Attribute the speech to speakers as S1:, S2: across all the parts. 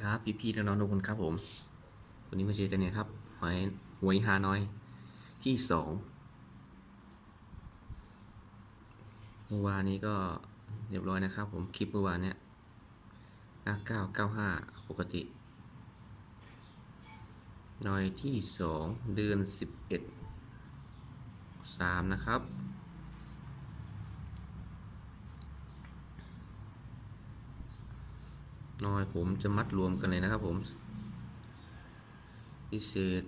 S1: ครับพี่พี่ๆน้องๆทุกคนครับผม วันนี้มาเจอกันเนี่ยครับหอยหวยฮานอยที่สองเมื่อวานนี้ก็เรียบร้อยนะครับ ผมคลิปเมื่อวานเนี่ยนะเก้าเก้าห้าปกติหน่อยที่สองเดือนสิบเอ็ดสามนะครับ น้อยผมจะมัดรวมกันเลยนะครับผมพิเศษ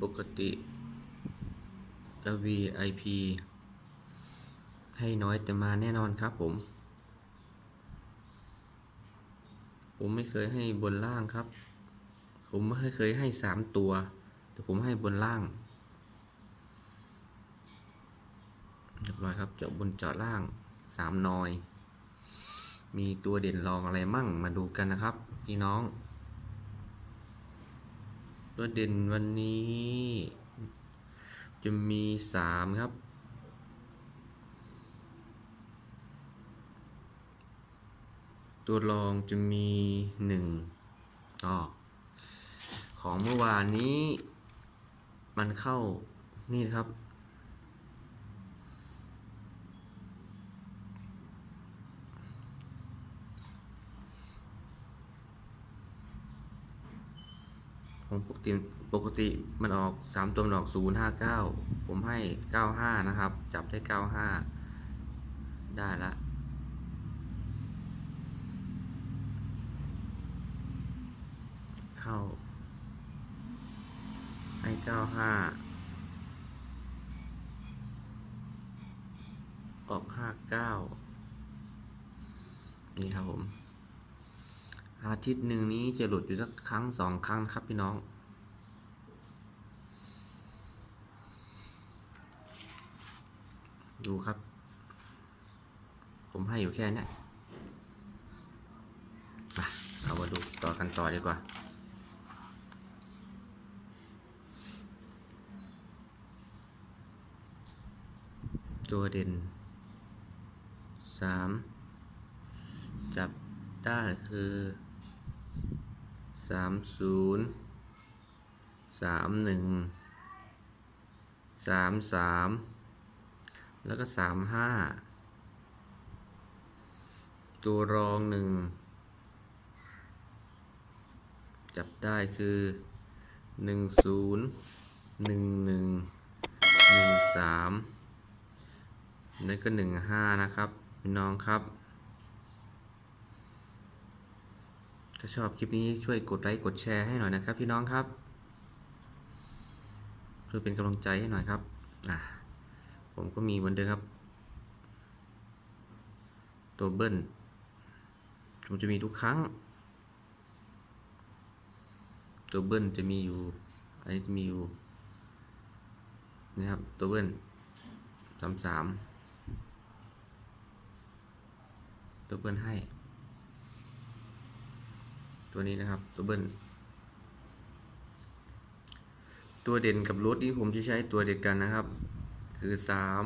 S1: ปกติ VIP ให้น้อยแต่มาแน่นอนครับผม ผมไม่เคยให้บนล่างครับ ผมไม่เคยให้สามตัว แต่ผมให้บนล่างเรียบร้อยครับเจาะบนเจาะล่างสามนอย มีตัวเด่นรองอะไรมั่งมาดูกันนะครับ พี่น้อง ตัวเด่นวันนี้ จะมีสามครับตัวรองจะมีหนึ่งอ๋อของเมื่อวานนี้ มันเข้านี่ครับ ของปกติปกติมันออกสามตัวมันออกศูนย์ห้าเก้าผมให้เก้าห้านะครับ จับได้เก้าห้าได้ละเข้าให้เก้าห้าออกห้าเก้านี่ครับผม อาทิตย์หนึ่งนี้จะหลุดอยู่สักครั้งสองครั้งครับพี่น้องดูครับ ผมให้อยู่แค่นี้มาเอามาดูต่อกันต่อดีกว่า ตัวเด่นสามจับได้คือ สามศูนย์สามหนึ่งสามสามแล้วก็สามห้าตัวรองหนึ่งจับได้คือหนึ่งศูนย์หนึ่งหนึ่งหนึ่งสามแล้วก็หนึ่งห้านะครับ พี่น้องครับ ถ้าชอบคลิปนี้ช่วยกดไลค์กดแชร์ให้หน่อยนะครับ พี่น้องครับ เพื่อเป็นกำลังใจให้หน่อยครับอะผมก็มีเหมือนเดิมครับ ตัวเบิ้ลผมจะมีทุกครั้ง ตัวเบิ้ลจะมีอยู่อันนี้จะมีอยู่นะครับตัวเบิ้ลสามสามตัวเบิ้ลให้ ตัวนี้นะครับ ตัวเบิ้ลตัวเด่นกับรถที่ผมจะใช้ตัวเดียวกันนะครับ คือสาม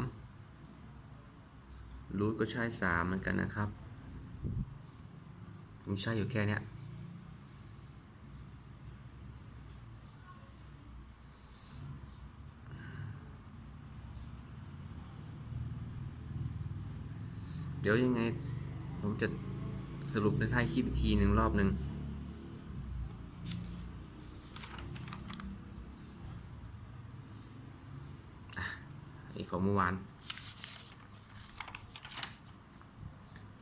S1: รูทก็ใช้สามเหมือนกันนะครับ ผมใช้อยู่แค่นี้เดี๋ยวยังไง ผมจะสรุปในท้ายคลิปอีกทีหนึ่งรอบหนึ่ง อั นนี้ของเมื่อวาน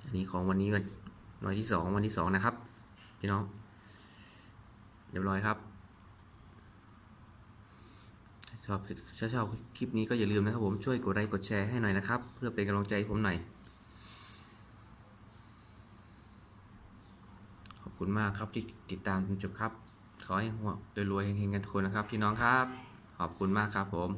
S1: อันนี้ของวันนี้วันวันที่สองวันที่สองนะครับ พี่น้อง เรียบร้อยครับถ้าชอบชอบคลิปนี้ก็อย่าลืมนะครับผม ช่วยกดไลค์กดแชร์ให้หน่อยนะครับ เพื่อเป็นกำลังใจให้ผมหน่อย ขอบคุณมากครับที่ติดตามจนจบครับ ขอให้หัวรวยๆเฮงๆกันทุกคนนะครับ พี่น้องครับ ขอบคุณมากครับผม